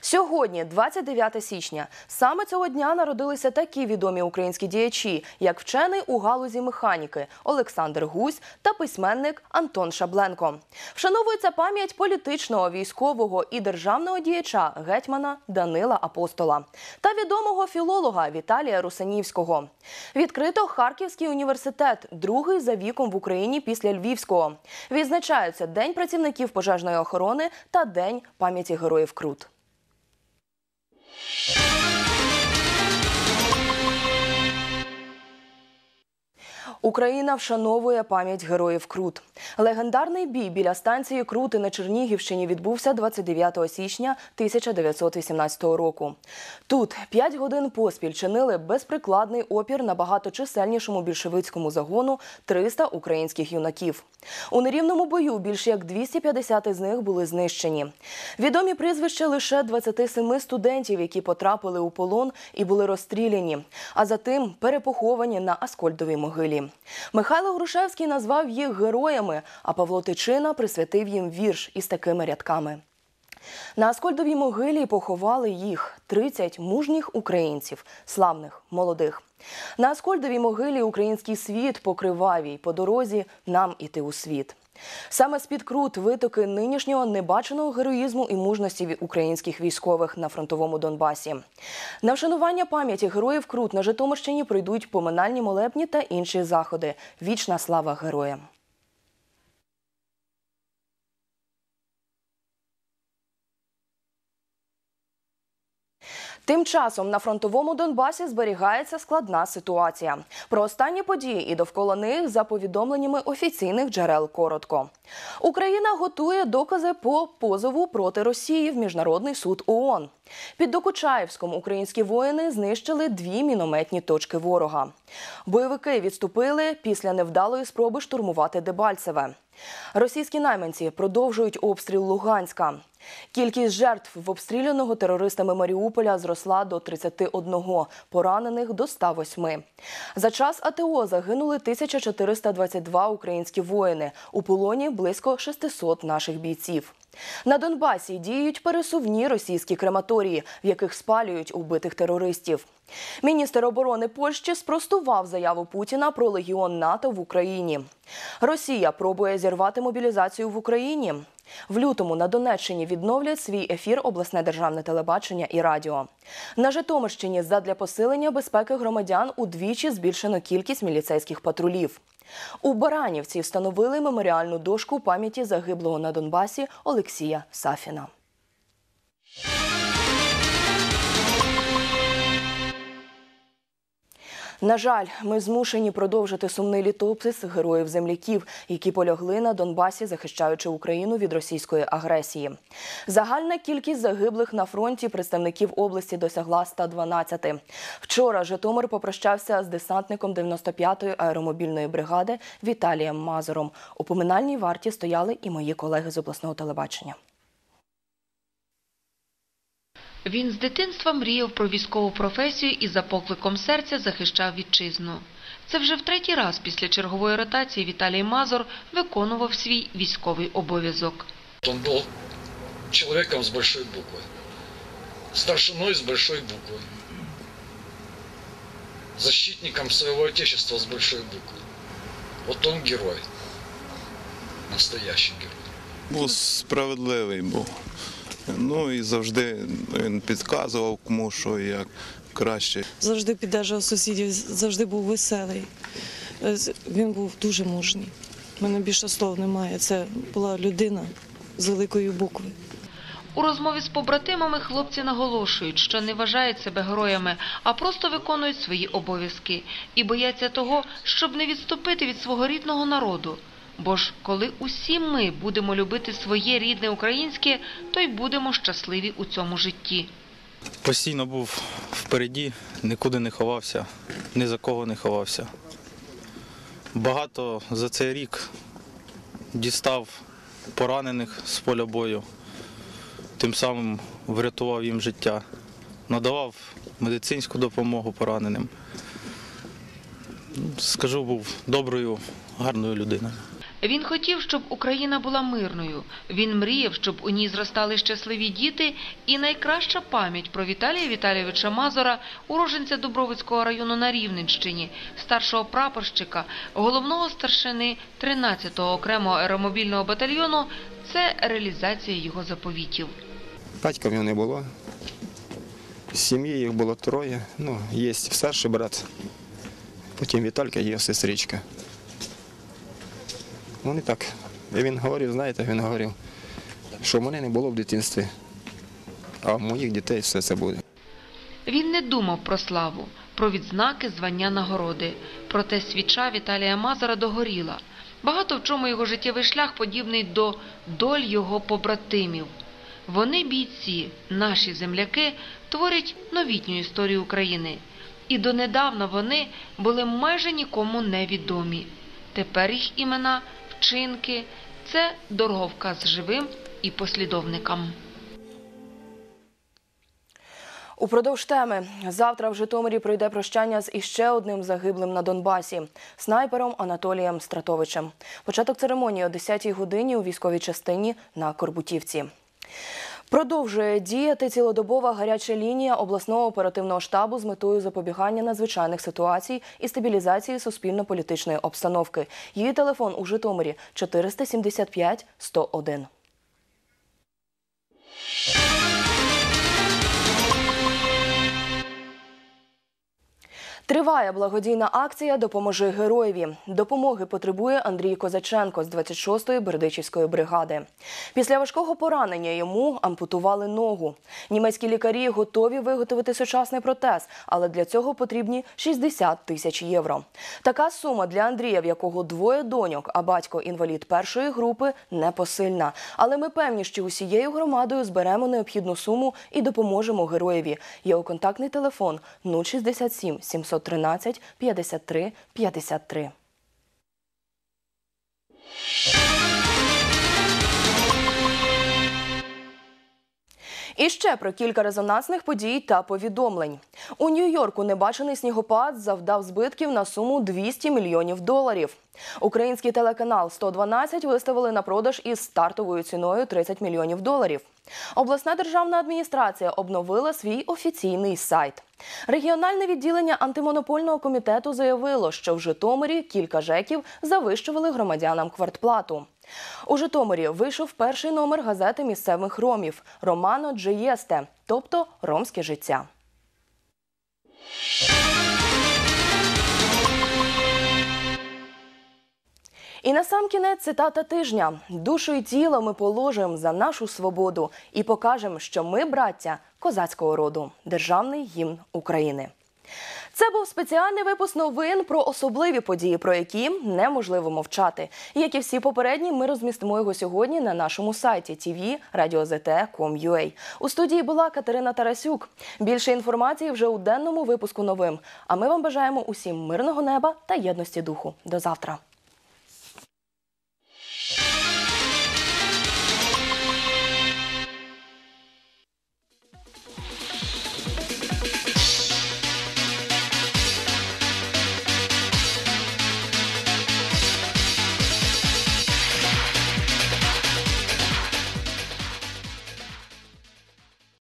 Сьогодні, 29 січня, саме цього дня народилися такі відомі українські діячі, як вчений у галузі механіки Олександр Гусь та письменник Антон Шабленко. Вшановується пам'ять політичного, військового і державного діяча гетьмана Данила Апостола та відомого філолога Віталія Русанівського. Відкрито Харківський університет, другий за віком в Україні після Львівського. Відзначаються День працівників пожежної охорони та День пам'яті героїв Крут. Música Україна вшановує пам'ять героїв Крут. Легендарний бій біля станції Крути на Чернігівщині відбувся 29 січня 1918 року. Тут п'ять годин поспіль чинили безприкладний опір на багаточисельнішому більшовицькому загону 300 українських юнаків. У нерівному бою більше як 250 із них були знищені. Відомі прізвища лише 27 студентів, які потрапили у полон і були розстріляні, а затим перепоховані на Аскольдовій могилі. Михайло Грушевський назвав їх героями, а Павло Тичина присвятив їм вірш із такими рядками. На Аскольдовій могилі поховали їх 30 мужніх українців, славних, молодих. На Аскольдовій могилі український світ покривавій по дорозі нам іти у світ. Саме з-під крут витоки нинішнього небаченого героїзму і мужності українських військових на фронтовому Донбасі. На вшанування пам'яті героїв Крут на Житомирщині пройдуть поминальні молебні та інші заходи. Вічна слава героям! Тим часом на фронтовому Донбасі зберігається складна ситуація. Про останні події і довкола них за повідомленнями офіційних джерел коротко. Україна готує докази по позову проти Росії в міжнародний суд ООН. Під Докучаєвськом українські воїни знищили дві мінометні точки ворога. Бойовики відступили після невдалої спроби штурмувати Дебальцеве. Російські найманці продовжують обстріл Луганська. Кількість жертв в обстріляного терористами Маріуполя зросла до 31, поранених до 108. За час АТО загинули 1422 українські воїни. У полоні близько 600 наших бійців. На Донбасі діють пересувні російські крематорії, в яких спалюють убитих терористів. Міністр оборони Польщі спростував заяву Путіна про легіон НАТО в Україні. Росія пробує зірвати мобілізацію в Україні. В лютому на Донеччині відновлять свій ефір обласне державне телебачення і радіо. На Житомирщині задля посилення безпеки громадян удвічі збільшено кількість міліцейських патрулів. У Баранівці встановили меморіальну дошку пам'яті загиблого на Донбасі Олексія Сафіна. На жаль, ми змушені продовжити сумний літопис героїв земляків, які полягли на Донбасі, захищаючи Україну від російської агресії. Загальна кількість загиблих на фронті представників області досягла 112. Вчора Житомир попрощався з десантником 95-ї аеромобільної бригади Віталієм Мазуром. У поминальній варті стояли і мої колеги з обласного телебачення. Він з дитинства мріяв про військову професію і за покликом серця захищав вітчизну. Це вже в третій раз після чергової ротації Віталій Мазур виконував свій військовий обов'язок. Он был человеком с большой буквы. Старшиной с большой буквы. Защитником своего отечества с большой буквы. Вот он герой. Настоящий герой. Був справедливий був. Ну і завжди він підказував кому що і як краще. завжди піддержував сусідів, завжди був веселий. Е, Він був дуже мужній. У мене більше слов немає. Це була людина з великої букви. У розмові з побратимами хлопці наголошують, що не вважають себе героями, а просто виконують свої обов'язки і бояться того, щоб не відступити від свого рідного народу. Бо ж коли усі ми будемо любити своє рідне українське, то й будемо щасливі у цьому житті. Постійно був впереді, нікуди не ховався, ні за кого не ховався. Багато за цей рік дістав поранених з поля бою, тим самим врятував їм життя, надавав медицинську допомогу пораненим. Скажу, був доброю, гарною людиною. Він хотів, щоб Україна була мирною. Він мріяв, щоб у ній зростали щасливі діти. І найкраща пам'ять про Віталія Віталійовича Мазура, уроженця Дубровицького району на Рівненщині, старшого прапорщика, головного старшини 13-го окремого аеромобільного батальйону це реалізація його заповітів. Батька в нього не було. Сім'ї їх було троє. Ну, є старший брат, потім Віталька, є сестричка. Вони так. І він говорив, знаєте, він говорив, що в мене не було в дитинстві, а в моїх дітей все це буде. Він не думав про славу, про відзнаки, звання, нагороди. Проте свіча Віталія Мазара догоріла. Багато в чому його життєвий шлях подібний до доль його побратимів. Вони, бійці, наші земляки, творять новітню історію України. І донедавна вони були майже нікому невідомі. Тепер їх імена, вчинки це дороговказ живим і послідовникам. Упродовж теми завтра в Житомирі пройде прощання з іще одним загиблим на Донбасі снайпером Анатолієм Стратовичем. Початок церемонії о 10-й годині у військовій частині на Корбутівці. Продовжує діяти цілодобова гаряча лінія обласного оперативного штабу з метою запобігання надзвичайних ситуацій і стабілізації суспільно-політичної обстановки. Її телефон у Житомирі 475 101. Триває благодійна акція Допоможи героєві. Допомоги потребує Андрій Козаченко з 26-ї Бердичівської бригади. Після важкого поранення йому ампутували ногу. Німецькі лікарі готові виготовити сучасний протез, але для цього потрібні 60 тисяч євро. Така сума для Андрія, в якого двоє доньок, а батько інвалід першої групи, непосильна. Але ми певні, що усією громадою зберемо необхідну суму і допоможемо героєві. Його контактний телефон 067 713 53 53. І ще про кілька резонансних подій та повідомлень. У Нью-Йорку небачений снігопад завдав збитків на суму 200 мільйонів доларів. Український телеканал 112 виставили на продаж із стартовою ціною 30 мільйонів доларів. Обласна державна адміністрація обновила свій офіційний сайт. Регіональне відділення антимонопольного комітету заявило, що в Житомирі кілька жеків завищували громадянам квартплату. У Житомирі вийшов перший номер газети місцевих ромів Романо Джеєсте, тобто ромське життя. І на сам кінець цитата тижня: душу і тіло ми положимо за нашу свободу і покажемо, що ми браття козацького роду, державний гімн України. Це був спеціальний випуск новин про особливі події, про які неможливо мовчати. Як і всі попередні, ми розмістимо його сьогодні на нашому сайті tv.radio.zt.com.ua. У студії була Катерина Тарасюк. Більше інформації вже у денному випуску новин. А ми вам бажаємо усім мирного неба та єдності духу. До завтра.